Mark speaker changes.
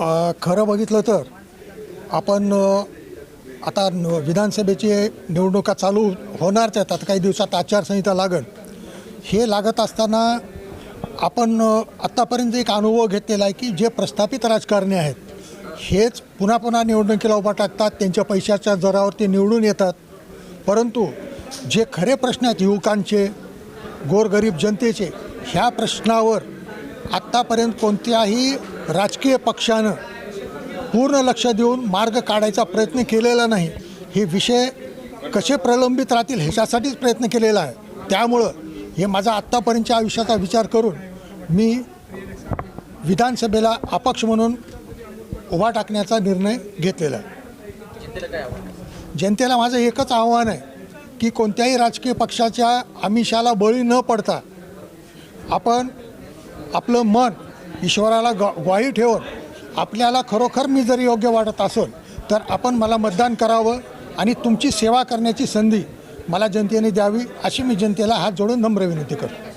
Speaker 1: खरं बघितलं तर आपण आता विधानसभेची निवडणुका चालू होणारच आहेत आता काही दिवसात आचारसंहिता लागल. हे लागत असताना आपण आत्तापर्यंत एक अनुभव घेतलेला आहे की जे प्रस्थापित राजकारणी आहेत हेच पुन्हा पुन्हा निवडणुकीला उभा टाकतात त्यांच्या पैशाच्या जोरावर ते निवडून येतात. परंतु जे खरे प्रश्न आहेत युवकांचे गोरगरीब जनतेचे ह्या प्रश्नावर आत्तापर्यंत कोणत्याही राजकीय पक्षानं पूर्ण लक्ष देऊन मार्ग काढायचा प्रयत्न केलेला नाही. हे विषय कसे प्रलंबित राहतील ह्याच्यासाठीच प्रयत्न केलेला आहे. त्यामुळं हे माझा आत्तापर्यंतच्या आयुष्याचा विचार करून मी विधानसभेला अपक्ष म्हणून उभा टाकण्याचा निर्णय घेतलेला आहे. जनतेला माझं एकच आव्हान आहे की कोणत्याही राजकीय पक्षाच्या आमिषाला बळी न पडता आपण आपलं मन ईश्वराला ग ग्वाही ठेवून आपल्याला खरोखर मी जर योग्य वाटत असेल तर आपण मला मतदान करावं आणि तुमची सेवा करण्याची संधी मला जनतेने द्यावी अशी मी जनतेला हात जोडून नम्र विनंती करतो.